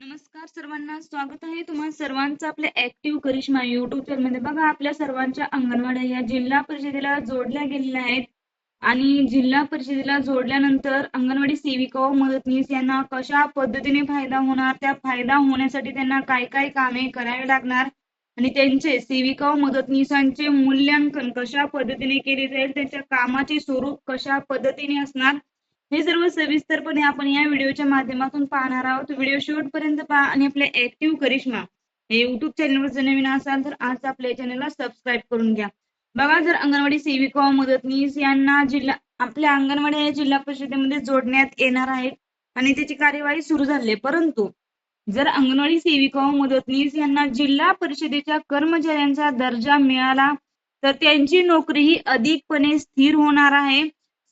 नमस्कार सर्वांना स्वागत आहे तुम्हा सर्वांचं आपल्या ऍक्टिव्ह करिश्मा युट्यूब चॅनलमध्ये. बघा आपल्या सर्वांच्या अंगणवाड्या या जिल्हा परिषदेला जोडल्या गेलेल्या आहेत. आणि जिल्हा परिषदेला जोडल्यानंतर अंगणवाडी सेविका व मदतनीस यांना कशा पद्धतीने फायदा होणार त्या फायदा होण्यासाठी त्यांना काय काय कामे करावी लागणार आणि त्यांचे सेविका व मदतनीसांचे मूल्यांकन कशा पद्धतीने केले जाईल त्यांच्या कामाचे स्वरूप कशा पद्धतीने असणार हे सर्व सविस्तरपणे आपण या व्हिडिओच्या माध्यमातून पाहणार आहोत. व्हिडिओ शेवटपर्यंत पहा आणि आपल्या ऍक्टिव्ह करिश्मा हे युट्यूब चॅनलवर जर नवीन असाल तर आज आपल्या चॅनलला सबस्क्राईब करून घ्या. बघा जर अंगणवाडी सेविका व मदतनीस यांना जिल्हा आपल्या अंगणवाडी या जिल्हा परिषदेमध्ये जोडण्यात येणार आहेत आणि त्याची कार्यवाही सुरू झाली परंतु जर अंगणवाडी सेविका व मदतनीस यांना जिल्हा परिषदेच्या कर्मचाऱ्यांचा दर्जा मिळाला तर त्यांची नोकरी ही अधिकपणे स्थिर होणार आहे.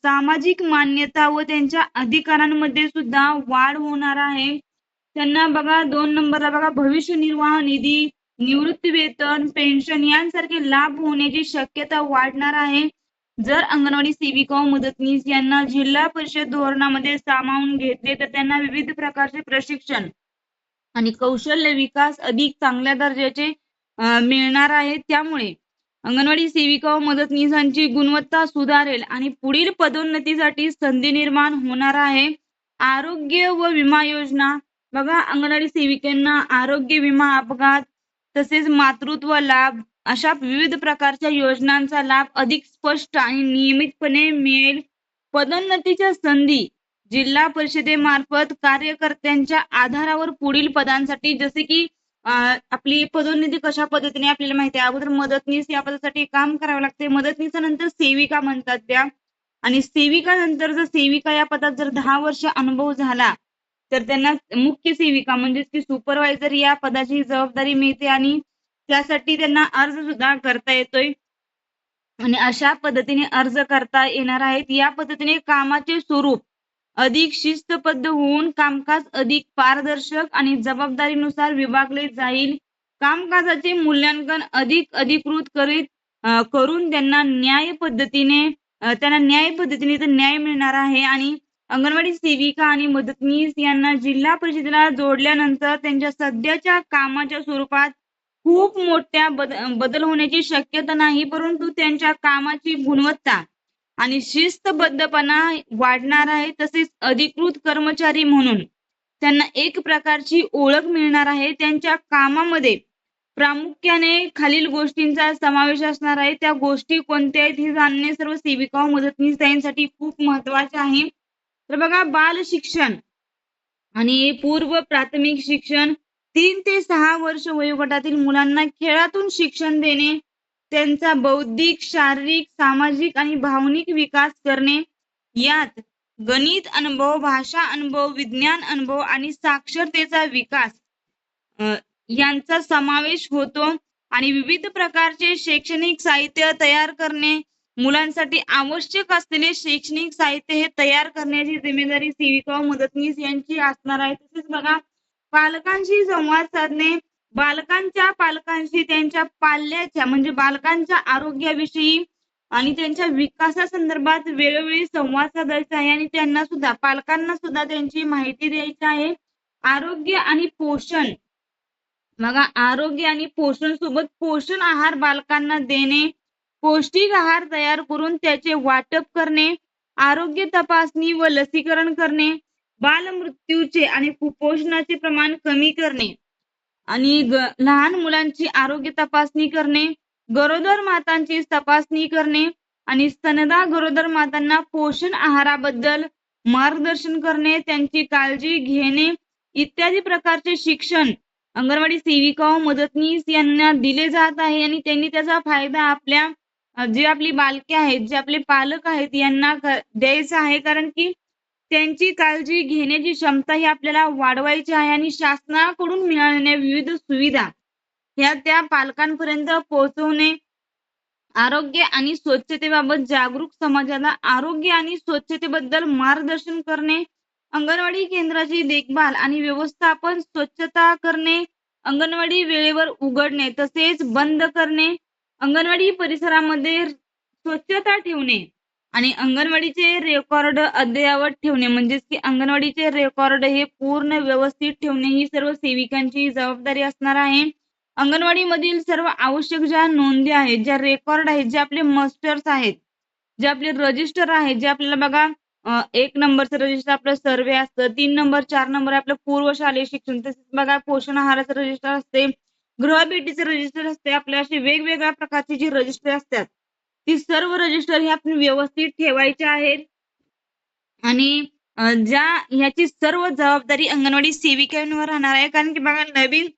सामाजिक मान्यता व त्यांच्या अधिकारांमध्ये सुद्धा वाढ होणार आहे. त्यांना बघा दोन नंबरला बघा भविष्य निर्वाह निधी निवृत्ती वेतन पेन्शन यांसारखे लाभ होण्याची शक्यता वाढणार आहे. जर अंगणवाडी सेविका व मदतनीस यांना जिल्हा परिषद धोरणामध्ये सामावून घेतले तर त्यांना विविध प्रकारचे प्रशिक्षण आणि कौशल्य विकास अधिक चांगल्या दर्जाचे मिळणार आहे. त्यामुळे अंगणवाडी सेविका व मदतनीसांची गुणवत्ता सुधारेल आणि पुढील पदोन्नतीसाठी संधी निर्माण होणार आहे. आरोग्य व विमा योजना. बघा अंगणवाडी सेविकांना आरोग्य विमा अपघात तसेच मातृत्व लाभ अशा विविध प्रकारच्या योजनांचा लाभ अधिक स्पष्ट आणि नियमितपणे मिळेल. पदोन्नतीच्या संधी जिल्हा परिषदेमार्फत कार्यकर्त्यांच्या आधारावर पुढील पदांसाठी जसे की आपली पदोन्नती कशा पद्धतीने आपल्याला माहिती आहे? अगोदर मदतनीस या पदासाठी काम करावं लागते. मदतनीस नंतर सेविका म्हणतात त्या. आणि सेविका नंतर जर सेविका या पदात जर दहा वर्ष अनुभव झाला तर त्यांना मुख्य सेविका म्हणजेच की सुपरवायझर या पदाची जबाबदारी मिळते आणि त्यासाठी त्यांना अर्ज सुद्धा करता येतोय. आणि अशा पद्धतीने अर्ज करता येणार आहेत. या पद्धतीने कामाचे स्वरूप अधिक शिस्तबद्ध होऊन कामकाज अधिक पारदर्शक आणि जबाबदारीनुसार विभागले जाईल. कामकाजाचे मूल्यांकन अधिक अधिकृत करीत करून त्यांना न्याय पद्धतीने त्यांना न्याय पद्धतीने तर न्याय मिळणार आहे. आणि अंगणवाडी सेविका आणि मदतनीस यांना जिल्हा परिषदेला जोडल्यानंतर त्यांच्या सध्याच्या कामाच्या स्वरूपात खूप मोठ्या बद बदल होण्याची शक्यता नाही परंतु त्यांच्या कामाची गुणवत्ता आणि शिस्तबद्धपणा वाढणार आहे तसेच अधिकृत कर्मचारी म्हणून त्यांना एक प्रकारची ओळख मिळणार आहे. त्यांच्या कामामध्ये प्रामुख्याने खालील गोष्टींचा समावेश असणार आहे. त्या गोष्टी कोणत्या आहेत हे जाणणे सर्व सेविका व मदतनीस खूप महत्त्वाचे आहे. तर बघा बाल शिक्षण आणि पूर्व प्राथमिक शिक्षण तीन ते सहा वर्ष वयोगटातील मुलांना खेळातून शिक्षण देणे त्यांचा बौद्धिक शारीरिक सामाजिक आणि भावनिक विकास करणे यात गणित अनुभव भाषा अनुभव विज्ञान अनुभव आणि साक्षरतेचा विकास यांचा समावेश होतो आणि विविध प्रकारचे शैक्षणिक साहित्य तयार करणे मुलांसाठी आवश्यक असलेले शैक्षणिक साहित्य हे तयार करण्याची जिम्मेदारी सेविका मदतनीस यांची असणार आहे. तसेच बघा पालकांशी संवाद साधणे बालकांच्या पालकांशी त्यांच्या पाल्याच्या म्हणजे बालकांच्या आरोग्याविषयी आणि त्यांच्या विकासासंदर्भात वेळोवेळी संवाद साधायचा आहे आणि त्यांना सुद्धा पालकांना सुद्धा त्यांची माहिती द्यायची आहे. आरोग्य आणि पोषण. बघा आरोग्य आणि पोषण सोबत पोषण आहार बालकांना देणे पौष्टिक आहार तयार करून त्याचे वाटप करणे आरोग्य तपासणी व लसीकरण करणे बालमृत्यूचे आणि कुपोषणाचे प्रमाण कमी करणे. आणि लहान मुलांची आरोग्य तपासणी करणे गरोदर मातांची तपासणी करणे आणि स्तनदा गरोदर मातांना पोषण आहाराबद्दल मार्गदर्शन करणे त्यांची काळजी घेणे इत्यादी प्रकारचे शिक्षण अंगणवाडी सेविका मदतनीस यांना दिले जात आहे आणि त्यांनी त्याचा फायदा आपल्या जे आपली बालके आहेत जे आपले पालक आहेत यांना द्यायचा आहे. कारण की त्यांची काळजी घेण्याची क्षमता ही आपल्याला वाढवायची आहे आणि शासनाकडून मिळालेल्या विविध सुविधा ह्या त्या पालकांपर्यंत पोहोचवणे आरोग्य आणि स्वच्छतेबाबत जागरूक समाजाला आरोग्य आणि स्वच्छतेबद्दल मार्गदर्शन करणे अंगणवाडी केंद्राची देखभाल आणि व्यवस्थापन स्वच्छता करणे अंगणवाडी वेळेवर उघडणे तसेच बंद करणे अंगणवाडी परिसरामध्ये स्वच्छता ठेवणे. आणि अंगणवाडीचे रेकॉर्ड अद्ययावत ठेवणे म्हणजेच की अंगणवाडीचे रेकॉर्ड हे पूर्ण व्यवस्थित ठेवणे ही सर्व सेविकांची जबाबदारी असणार आहे. अंगणवाडीमधील सर्व आवश्यक ज्या नोंदी आहेत ज्या रेकॉर्ड आहेत जे आपले मस्टर्स आहेत जे आपले रजिस्टर आहेत जे आपल्याला बघा एक नंबरचं रजिस्टर आपलं सर्वे असतं तीन नंबर चार नंबर आपलं पूर्व शालेय शिक्षण तसेच बघा पोषण आहाराचं रजिस्टर असते गृहभेटीचं रजिस्टर असते आपल्या असे वेगवेगळ्या प्रकारचे जी रजिस्टर असतात ती सर्व रजिस्टर हे आपण व्यवस्थित ठेवायचे आहेत आणि ज्या ह्याची सर्व जबाबदारी अंगणवाडी सेविकांवर राहणार आहे. कारण की बघा नवीन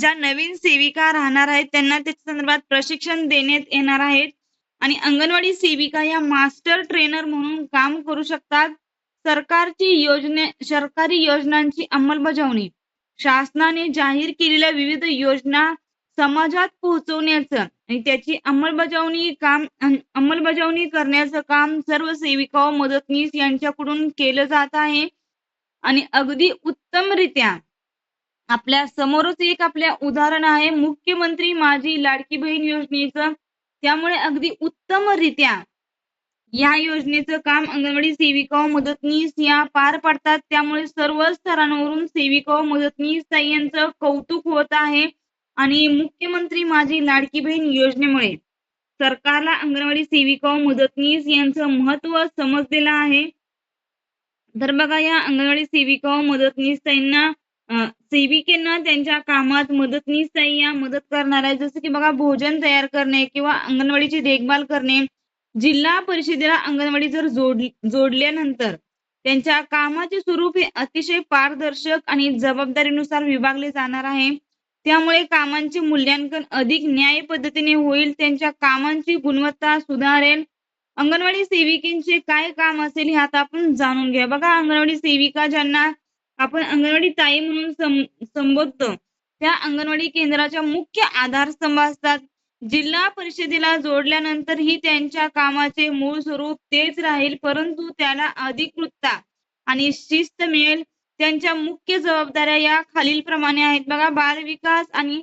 ज्या नवीन सेविका राहणार आहेत त्यांना त्याच्या संदर्भात प्रशिक्षण देण्यात येणार आहेत आणि अंगणवाडी सेविका या मास्टर ट्रेनर म्हणून काम करू शकतात. सरकारची योजने सरकारी योजनांची अंमलबजावणी. शासनाने जाहीर केलेल्या विविध योजना समाजात पोहोचवण्याचं. आणि त्याची अंमलबजावणी काम अंमलबजावणी करण्याचं काम सर्व सेविका व मदतनीस यांच्याकडून केलं जात आहे. आणि अगदी उत्तमरित्या आपल्या समोरच एक आपल्या उदाहरण आहे. मुख्यमंत्री माझी लाडकी बहीण योजनेचं. त्यामुळे अगदी उत्तमरित्या या योजनेचं काम अंगणवाडी सेविका व मदतनीस या पार पाडतात. त्यामुळे सर्व स्तरांवरून सेविका व मदतनीस ताई यांचं कौतुक होत आहे. आणि मुख्यमंत्री माझी लाडकी बहीण योजनेमुळे सरकारला अंगणवाडी सेविका व मदतनीस यांचं महत्त्व समजलेलं आहे. तर बघा या अंगणवाडी सेविका व मदतनीस त्यांना अं, त्यांच्या कामात मदतनीस ताई या मदत करणार आहे जसं की बघा भोजन तयार करणे किंवा अंगणवाडीची देखभाल करणे. जिल्हा परिषदेला अंगणवाडी जर जोड जोडल्यानंतर त्यांच्या कामाचे स्वरूप हे अतिशय पारदर्शक आणि जबाबदारीनुसार विभागले जाणार आहे. त्यामुळे कामांचे मूल्यांकन अधिक न्याय पद्धतीने होईल त्यांच्या कामांची गुणवत्ता सुधारेल. अंगणवाडी सेविकेचे काय काम असेल हे आता आपण जाणून घ्या बघा अंगणवाडी सेविका ज्यांना आपण अंगणवाडी ताई म्हणून संबोधतो त्या अंगणवाडी केंद्राच्या मुख्य आधारस्तंभ असतात. जिल्हा परिषदेला जोडल्यानंतर ही त्यांच्या कामाचे मूळ स्वरूप तेच राहील परंतु त्याला अधिकृतता आणि शिस्त मिळेल. त्यांच्या मुख्य जबाबदाऱ्या या खालीलप्रमाणे आहेत. बघा बाल विकास आणि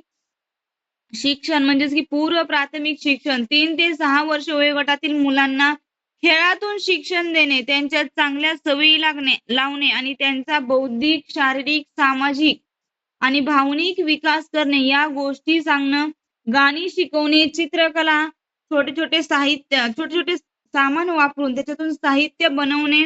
शिक्षण म्हणजेच की पूर्व प्राथमिक शिक्षण. तीन ते सहा वर्ष वयोगटातील मुलांना खेळातून शिक्षण देणे त्यांच्यात चांगल्या सवयी लागणे लावणे आणि त्यांचा बौद्धिक शारीरिक सामाजिक आणि भावनिक विकास करणे या गोष्टी सांगणं गाणी शिकवणे चित्रकला छोटे छोटे साहित्य छोटे छोटे सामान वापरून त्याच्यातून साहित्य बनवणे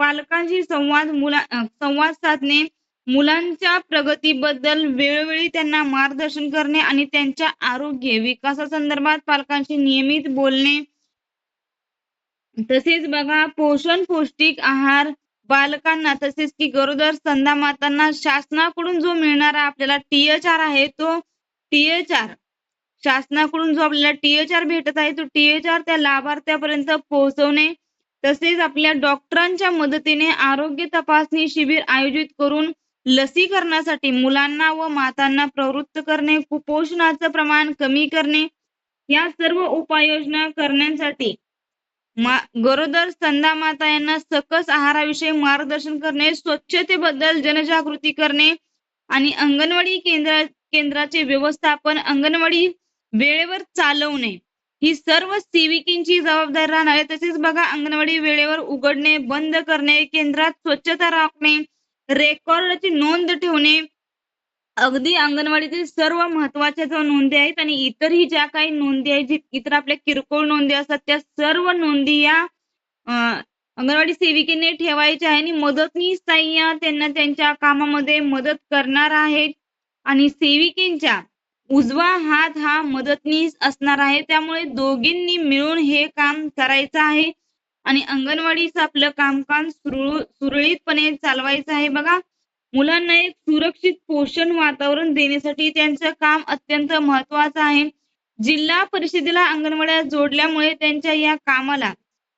पालकांशी संवाद मुला संवाद साधणे मुलांच्या प्रगतीबद्दल वेळोवेळी त्यांना मार्गदर्शन करणे आणि त्यांच्या आरोग्य विकासासंदर्भात पालकांशी नियमित बोलणे. तसेच बघा पोषण पौष्टिक आहार बालकांना तसेच की गरोदर संधा मातांना शासनाकडून जो मिळणारा आपल्याला टीएचआर आहे तो टीएचआर शासनाकडून जो आपल्याला टीएचआर भेटत आहे तो टीएचआर त्या लाभार्थ्यापर्यंत पोहोचवणे. तसेच आपल्या डॉक्टरांच्या मदतीने आरोग्य तपासणी शिबिर आयोजित करून लसीकरणासाठी मुलांना व मातांना प्रवृत्त करणे कुपोषणाचं प्रमाण कमी करणे या सर्व उपाययोजना करण्यासाठी मा गरोदर संधा माता यांना सकस आहाराविषयी मार्गदर्शन करणे स्वच्छतेबद्दल जनजागृती करणे आणि अंगणवाडी केंद्र केंद्राचे व्यवस्थापन अंगणवाडी वेळेवर चालवणे. ही सर्व सेविकेंची जबाबदार राहणार आहे तसेच बघा अंगणवाडी वेळेवर उघडणे बंद करणे केंद्रात स्वच्छता राखणे रेकॉर्डची नोंद ठेवणे अगदी अंगणवाडीतील सर्व महत्त्वाच्या ज्या नोंदी आहेत आणि इतरही ज्या काही नोंदी आहेत जी इतर आपल्या किरकोळ नोंदी असतात त्या सर्व नोंदी या अंगणवाडी सेविकेने ठेवायच्या आहे आणि मदतनीस ताई या त्यांना त्यांच्या कामामध्ये मदत करणार आहेत. आणि सेविकेंच्या उजवा हात हा मदतनीस असणार आहे. त्यामुळे दोघींनी मिळून हे काम करायचं आहे. आणि अंगणवाडीचं आपलं कामकाज सुरळीतपणे चालवायचं आहे. बघा मुलांना एक सुरक्षित पोषण वातावरण देण्यासाठी त्यांचं काम अत्यंत महत्वाचं आहे. जिल्हा परिषदेला अंगणवाड्या जोडल्यामुळे त्यांच्या या कामाला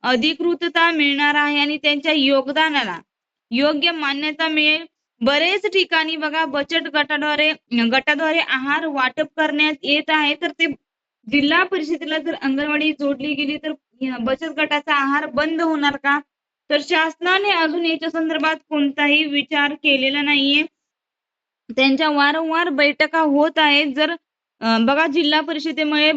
अधिकृतता मिळणार आहे आणि त्यांच्या योगदानाला योग्य मान्यता मिळेल. बरेच ठिकाणी बघा बचत गटाद्वारे गटाद्वारे आहार वाटप करण्यात येत आहे. तर ते जिल्हा परिषदेला जर अंगणवाडी जोडली गेली तर बचत गटाचा आहार बंद होणार का? तर शासनाने अजून याच्या संदर्भात कोणताही विचार केलेला नाहीये. त्यांच्या वारंवार बैठका होत आहेत. जर बघा जिल्हा परिषदेमुळे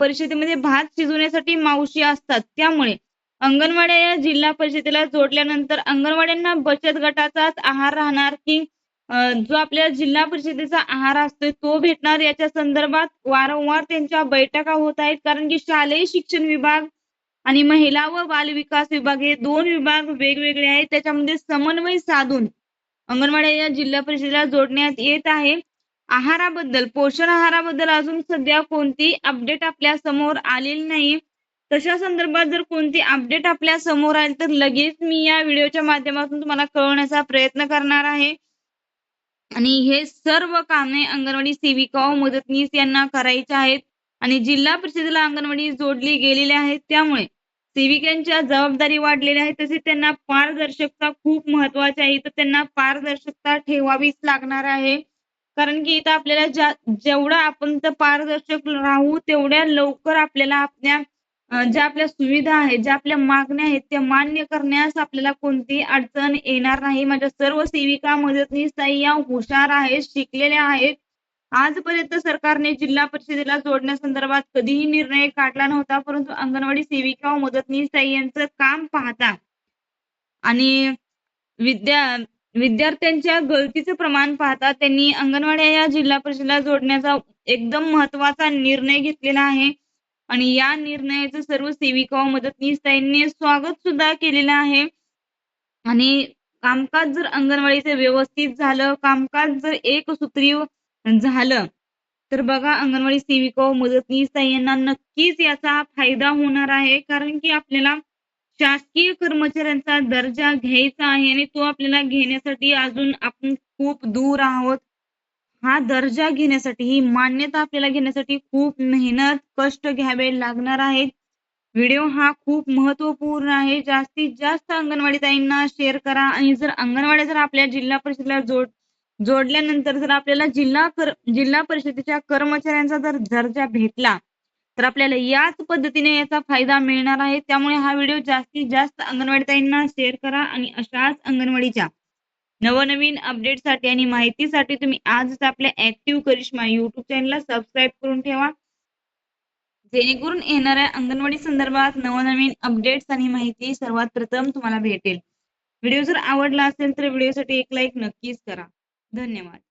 परिषदेमध्ये भात शिजवण्यासाठी मावशी असतात. त्यामुळे अंगणवाड्या या जिल्हा परिषदेला जोडल्यानंतर अंगणवाड्यांना बचत गटाचाच आहार राहणार की जो आपल्या जिल्हा परिषदेचा आहार असतोय तो भेटणार? याच्या संदर्भात वारंवार त्यांच्या बैठका होत आहेत. कारण की शालेय शिक्षण विभाग आणि महिला व बाल विकास विभाग हे दोन विभाग वेगवेगळे आहेत. त्याच्यामध्ये समन्वय साधून अंगणवाड्या या जिल्हा परिषदेला जोडण्यात येत आहे. आहाराबद्दल पोषण आहाराबद्दल अजून सध्या कोणती अपडेट आपल्यासमोर आलेली नाही. तशा संदर्भात जर कोणती अपडेट आपल्यासमोर आली तर लगेच मी या व्हिडिओच्या माध्यमातून तुम्हाला कळवण्याचा प्रयत्न करणार आहे. आणि हे सर्व कामे अंगणवाडी सेविका व मदतनीस यांना करायचे आहेत. आणि जिल्हा परिषदेला अंगणवाडी जोडली गेलेली आहे. त्यामुळे सेविकांच्या जबाबदारी वाढलेल्या आहेत तसेच त्यांना पारदर्शकता खूप महत्वाची आहे. तर त्यांना पारदर्शकता ठेवावीच लागणार आहे. कारण की इथं आपल्याला ज्या जेवढा आपण पारदर्शक राहू तेवढ्या लवकर आपल्याला आपल्या ज्या आपल्या सुविधा आहेत ज्या आपल्या मागण्या आहेत त्या मान्य करण्यास आपल्याला कोणतीही अडचण येणार नाही. माझ्या सर्व सेविका मदतनीस ताई या हुशार आहेत शिकलेल्या आहेत. आजपर्यंत सरकारने जिल्हा परिषदेला जोडण्यासंदर्भात कधीही निर्णय काढला नव्हता परंतु अंगणवाडी सेविका व मदतनीस ताई यांचं काम पाहता आणि विद्या विद्यार्थ्यांच्या गळतीचं प्रमाण पाहता त्यांनी अंगणवाड्या या जिल्हा परिषदेला जोडण्याचा एकदम महत्त्वाचा निर्णय घेतलेला आहे. आणि या निर्णयाचं सर्व सेविका व मदतनीस ताईंनी स्वागत सुद्धा केलेलं आहे. आणि कामकाज जर अंगणवाडीचं व्यवस्थित झालं कामकाज जर एकसूत्री झालं तर बघा अंगणवाडी सेविका व मदतनीस ताई यांना नक्कीच याचा फायदा होणार आहे. कारण की आपल्याला शासकीय कर्मचाऱ्यांचा दर्जा घ्यायचा आहे आणि तो आपल्याला घेण्यासाठी अजून आपण खूप दूर आहोत. हा दर्जा घेण्यासाठी ही मान्यता आपल्याला घेण्यासाठी खूप मेहनत कष्ट घ्यावे लागणार आहेत. व्हिडिओ हा खूप महत्त्वपूर्ण आहे. जास्तीत जास्त अंगणवाडी ताईंना शेअर करा. आणि जर अंगणवाड्या जर आपल्या जिल्हा परिषदेला जोड जोडल्यानंतर जर आपल्याला जिल्हा कर जिल्हा परिषदेच्या कर्मचाऱ्यांचा जर दर्जा भेटला तर आपल्याला याच पद्धतीने याचा फायदा मिळणार आहे. त्यामुळे हा व्हिडिओ जास्तीत जास्त अंगणवाडी ताईंना शेअर करा. आणि अशाच अंगणवाडीच्या नवनवीन अपडेटसाठी आणि माहितीसाठी तुम्ही आजच आपल्या ऍक्टिव्ह करिश्मा युट्यूब चॅनलला सबस्क्राईब करून ठेवा. जेणेकरून येणाऱ्या अंगणवाडी संदर्भात नवनवीन अपडेट्स आणि माहिती सर्वात प्रथम तुम्हाला भेटेल. व्हिडिओ जर आवडला असेल तर व्हिडिओसाठी एक लाईक नक्कीच करा. धन्यवाद.